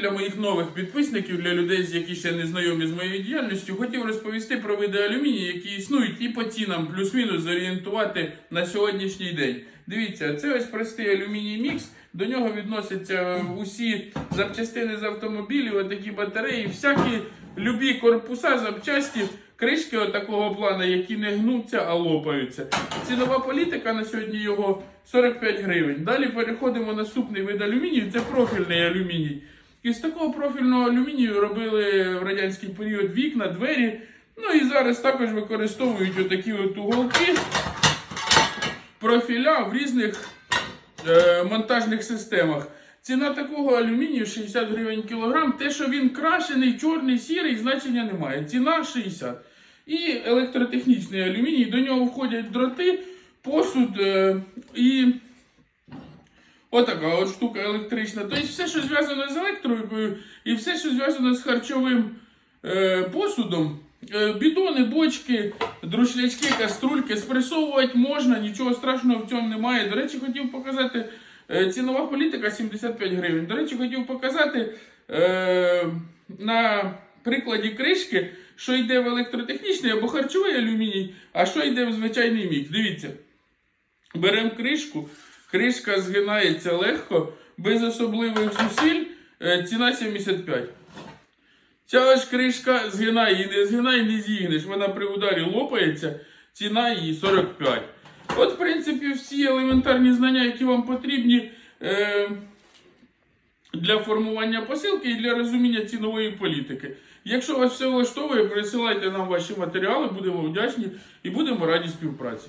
для моїх нових підписників, для людей, які ще не знайомі з моєю діяльністю, хотів розповісти про види алюмінію, які існують, і по цінам плюс-мінус зорієнтувати на сьогоднішній день. Дивіться, це ось простий алюміній мікс. До нього відносяться усі запчастини з автомобілів, отакі батареї, всякі любі корпуса, запчасті, кришки отакого плану, які не гнуться, а лопаються. Цінова політика на сьогодні його 45 гривень. Далі переходимо на наступний вид алюмінію, це профільний алюміній. І з такого профільного алюмінію робили в радянський період вікна, двері. Ну і зараз також використовують отакі от уголки, профіля в різних е, монтажних системах. Ціна такого алюмінію 60 гривень кілограм. Те, що він крашений, чорний, сірий, значення немає. Ціна 60. І електротехнічний алюміній, до нього входять дроти, посуд е, і отака от штука електрична. Тобто все, що зв'язано з електрикою, і все, що зв'язано з харчовим е, посудом. Е, Бідони, бочки, друшлячки, каструльки спресовувати можна, нічого страшного в цьому немає. До речі, хотів показати е, цінова політика 75 гривень. До речі, хотів показати е, на прикладі кришки, що йде в електротехнічний або харчовий алюміній, а що йде в звичайний мікс. Дивіться. Беремо кришку, кришка згинається легко, без особливих зусиль, е, ціна 75. Ця ж кришка згинає, її не згинає, не зігнеш. Вона при ударі лопається, ціна її 45. От, в принципі, всі елементарні знання, які вам потрібні е, для формування посилки і для розуміння цінової політики. Якщо вас все влаштовує, присилайте нам ваші матеріали, будемо вдячні і будемо раді співпраці.